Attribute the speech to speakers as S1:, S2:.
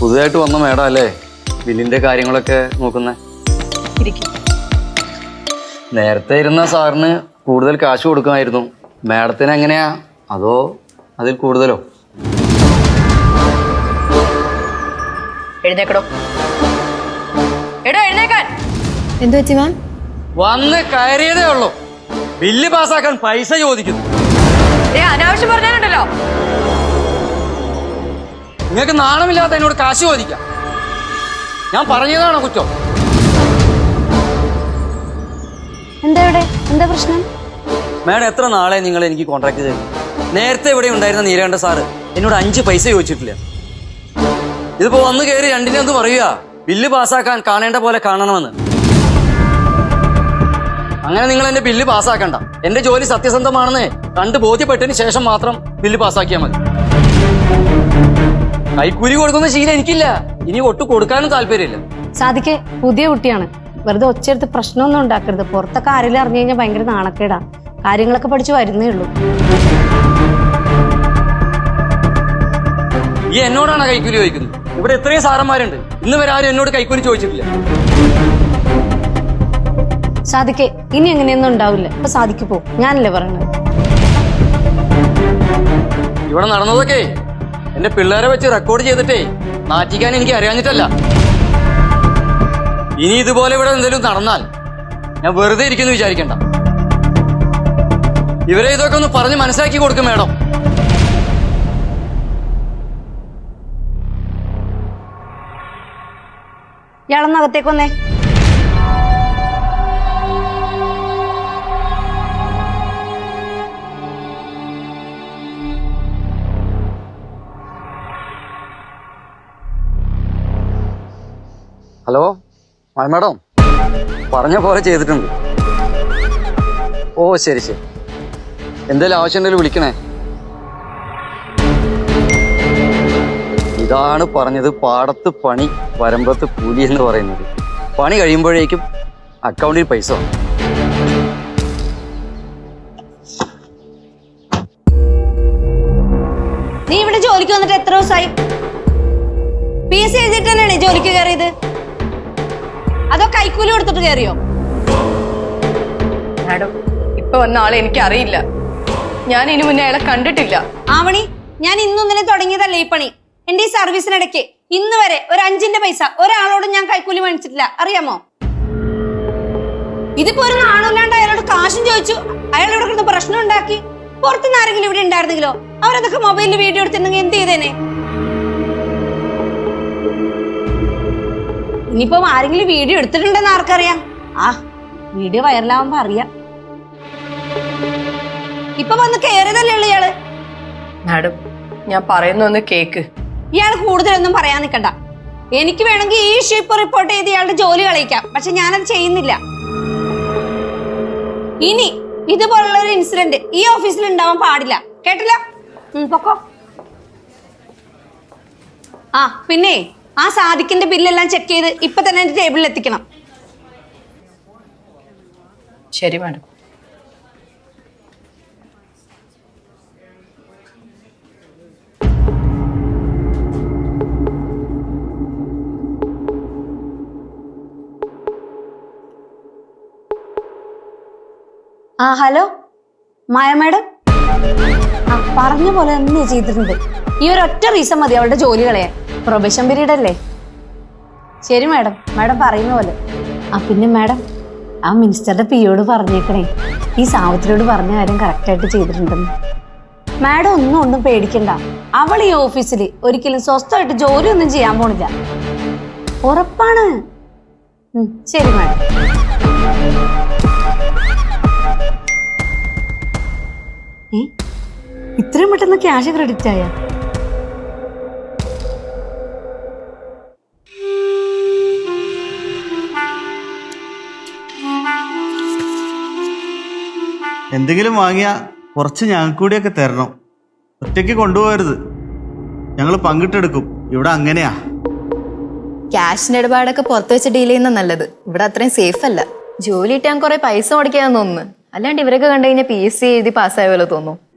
S1: പുതുതായിട്ട് വന്ന മേഡം അല്ലേ? ബില്ലിന്റെ കാര്യങ്ങളൊക്കെ നോക്കുന്നേ.
S2: ഇരിക്കും.
S1: നേരത്തെ ഇരുന്ന സാറിന് കൂടുതൽ കാശ് കൊടുക്കുമായിരുന്നു. മേഡത്തിന് എങ്ങനെയാ? അതോ അതിൽ കൂടുതലോ?
S2: എഴുന്നേക്കടോ. എടോ എഴുന്നേക്കാൻ.
S3: എന്തു പറ്റി മാം?
S1: വന്ന് കയറിയതേ ഉള്ളൂ. ബില്ല് പാസ്സാക്കാൻ പൈസ ചോദിക്കുന്നു.
S2: ഏ അനാവശ്യം പറഞ്ഞാലുണ്ടല്ലോ.
S1: നിങ്ങൾക്ക് നാണമില്ലാത്ത എന്നോട് കാശ് ചോദിക്കാം. ഞാൻ പറഞ്ഞതാണോ കുറ്റം?
S3: എന്താ ഇവിടെ? എന്താ പ്രശ്നം?
S1: മാഡം എത്ര നാളെ നിങ്ങൾ എനിക്ക് കോൺട്രാക്ട് ചെയ്തു നേരത്തെ ഇവിടെ ഉണ്ടായിരുന്ന നീലകണ്ഠ സാറ് എന്നോട് അഞ്ച് പൈസ ചോദിച്ചിട്ടില്ല. ഇതിപ്പോ വന്ന് കയറി രണ്ടിനെ ഒന്ന് പറയുക. ബില്ല് പാസ്സാക്കാൻ കാണേണ്ട പോലെ കാണണമെന്ന്. അങ്ങനെ നിങ്ങൾ എന്റെ ബില്ല് പാസ്സാക്കണ്ട. എന്റെ ജോലി സത്യസന്ധമാണെന്ന് കണ്ട് ബോധ്യപ്പെട്ടതിന് ശേഷം മാത്രം ബില്ല് പാസ്സാക്കിയാൽ മതി. കൈക്കൂലി കൊടുക്കുന്ന ശീലം എനിക്കില്ല. ഇനി ഒട്ട് കൊടുക്കാനും താല്പര്യമില്ല.
S3: സാധിക്കെ പുതിയ കുട്ടിയാണ്. വെറുതെ ഒച്ചയെടുത്ത് പ്രശ്നമൊന്നും ഉണ്ടാക്കരുത്. പുറത്തൊക്കെ ആരെങ്കിലും അറിഞ്ഞു കഴിഞ്ഞാൽ ഭയങ്കര നാണക്കേടാ. കാര്യങ്ങളൊക്കെ പഠിച്ചു വരുന്നേ ഉള്ളൂ.
S1: ഈ എന്നോടാണ് കൈക്കൂലി ചോദിക്കുന്നത്? ഇവിടെ എത്രയും സാറന്മാരുണ്ട്. ഇന്ന് വരെ ആരും എന്നോട് കൈക്കൂലി ചോദിച്ചിട്ടില്ല.
S3: സാധിക്കെ ഇനി എങ്ങനെയൊന്നും ഉണ്ടാവില്ല. ഇപ്പൊ സാധിക്ക് പോ. ഞാനല്ലേ പറയണത്?
S1: ഇവിടെ നടന്നതൊക്കെ എന്റെ പിള്ളേരെ വെച്ച് റെക്കോർഡ് ചെയ്തിട്ടേ നാറ്റിക്കാൻ എനിക്ക് അറിയാഞ്ഞിട്ടല്ല. ഇനി ഇതുപോലെ ഇവിടെ എന്തെങ്കിലും നടന്നാൽ ഞാൻ വെറുതെ ഇരിക്കുന്നു വിചാരിക്കണ്ട. ഇവരെ ഇതൊക്കെ ഒന്ന് പറഞ്ഞ് മനസ്സിലാക്കി കൊടുക്കും മേഡം.
S3: ഇയാളൊന്നകത്തേക്ക്
S1: മേഡം. പറഞ്ഞ പോലെ ചെയ്തിട്ടുണ്ട്. ഓ ശരി ശരി. എന്തെങ്കിലും ഉണ്ടെങ്കിൽ വിളിക്കണേ. ഇതാണ് പറഞ്ഞത് പാടത്ത് പണി വരമ്പത്ത് കൂലി എന്ന് പറയുന്നത്. പണി കഴിയുമ്പോഴേക്കും അക്കൗണ്ടിൽ പൈസ
S3: നീ ഇവിടെ ജോലിക്ക് വന്നിട്ട് എത്ര ദിവസമായി? പി എസ് സി എഴുതിയിട്ട് ജോലിക്ക് കയറിയത്? അതോ കൈക്കൂലി കൊടുത്തിട്ട് കയറിയോ
S2: മാഡം ഇപ്പൊ വന്ന ആളെ എനിക്ക് അറിയില്ല ഞാൻ ഇനി മുന്നേ അയാളെ കണ്ടിട്ടില്ല.
S3: ആവണി ഞാൻ ഇന്നൊന്നിനെ തുടങ്ങിയതല്ലേ ഈ പണി. എന്റെ ഈ സർവീസിനിടയ്ക്ക് ഇന്ന് വരെ ഒരു അഞ്ചിന്റെ പൈസ ഒരാളോടും ഞാൻ കൈക്കൂലി മേടിച്ചിട്ടില്ല. അറിയാമോ? ഇതിപ്പോ ഒരു നാണമില്ലാണ്ട് അയാളോട് കാശും ചോദിച്ചു. അയാൾ ഇവിടെ കിടന്ന് പ്രശ്നം ഉണ്ടാക്കി? പുറത്തുനിന്ന് ആരെങ്കിലും ഇവിടെ ഉണ്ടായിരുന്നെങ്കിലോ? അവരതൊക്കെ മൊബൈലിൽ വീഡിയോ എടുത്തിട്ടുണ്ടെങ്കിൽ എന്ത് ചെയ്തേനെ? ഇനിയിപ്പം ആരെങ്കിലും വീഡിയോ എടുത്തിട്ടുണ്ടെന്ന് ആർക്കറിയാം? ആ വീഡിയോ വൈറലാവുമ്പോ അറിയാം. ഇപ്പൊ വന്ന് കേറിയതല്ലേ ഉള്ളു ഇയാൾ?
S2: മാഡം ഞാൻ പറയുന്ന ഒന്ന് കേക്ക്.
S3: ഇയാൾ കൂടുതലൊന്നും പറയാൻ നിൽക്കണ്ട എനിക്ക് വേണമെങ്കിൽ ഈ ഷിപ്പ് റിപ്പോർട്ട് ചെയ്ത് ഇയാളുടെ ജോലി കളയിക്കാം. പക്ഷെ ഞാനത് ചെയ്യുന്നില്ല. ഇനി ഇതുപോലുള്ള ഒരു ഇൻസിഡന്റ് ഈ ഓഫീസിൽ ഉണ്ടാവാൻ പാടില്ല. കേട്ടില്ല? പൊക്കോ. ആ പിന്നെ? ആ സാദിക്കിന്റെ ബില്ലെല്ലാം ചെക്ക് ചെയ്ത് ഇപ്പൊ തന്നെ എന്റെ ടേബിളിൽ എത്തിക്കണം.
S2: ശരി മാഡം
S3: ആ ഹലോ മായ മാഡം പറഞ്ഞ പോലെ തന്നെ ചെയ്തിട്ടുണ്ട്. ഈ ഒരു ഒറ്റ റീസൺ മതി അവളുടെ ജോലി പ്രൊബേഷൻ പീരീഡ് അല്ലേ? ശരി മാഡം. മാഡം പറയുന്ന പോലെ. ആ പിന്നെ മാഡം ആ മിനിസ്റ്ററുടെ പിയോട് പറഞ്ഞേക്കണേ. ഈ സാവിത്രിയോട് പറഞ്ഞ കാര്യം കറക്റ്റായിട്ട് ചെയ്തിട്ടുണ്ടെന്ന്. മാഡം ഒന്നും ഒന്നും പേടിക്കണ്ട. അവൾ ഈ ഓഫീസിൽ ഒരിക്കലും സ്വസ്ഥമായിട്ട് ജോലിയൊന്നും ചെയ്യാൻ പോണില്ല. ഉറപ്പാണ്. ശരി മാഡം. ഇത്രയും പെട്ടെന്ന് ക്യാഷ് ക്രെഡിറ്റ് ആയ?
S4: എന്തെങ്കിലും വാങ്ങിയാ കുറച്ച് ഞങ്ങൾക്ക് കൂടിയൊക്കെ തരണം. ഒറ്റയ്ക്ക് കൊണ്ടുപോകരുത്. ഞങ്ങൾ പങ്കിട്ടെടുക്കും. ഇവിടെ അങ്ങനെയാ.
S5: ക്യാഷിന്റെ ഇടപാടൊക്കെ പുറത്ത് വെച്ച് ഡീൽ ചെയ്യുന്ന നല്ലത്. ഇവിടെ അത്രയും സേഫ് അല്ല. ജോലി കിട്ടാൻ കുറെ പൈസ മുടക്കിയാന്ന് തോന്നുന്നു. അല്ലാണ്ട് ഇവരൊക്കെ കണ്ടു കഴിഞ്ഞാൽ പി എസ് സി എഴുതി പാസ്സായ പോലെ തോന്നും.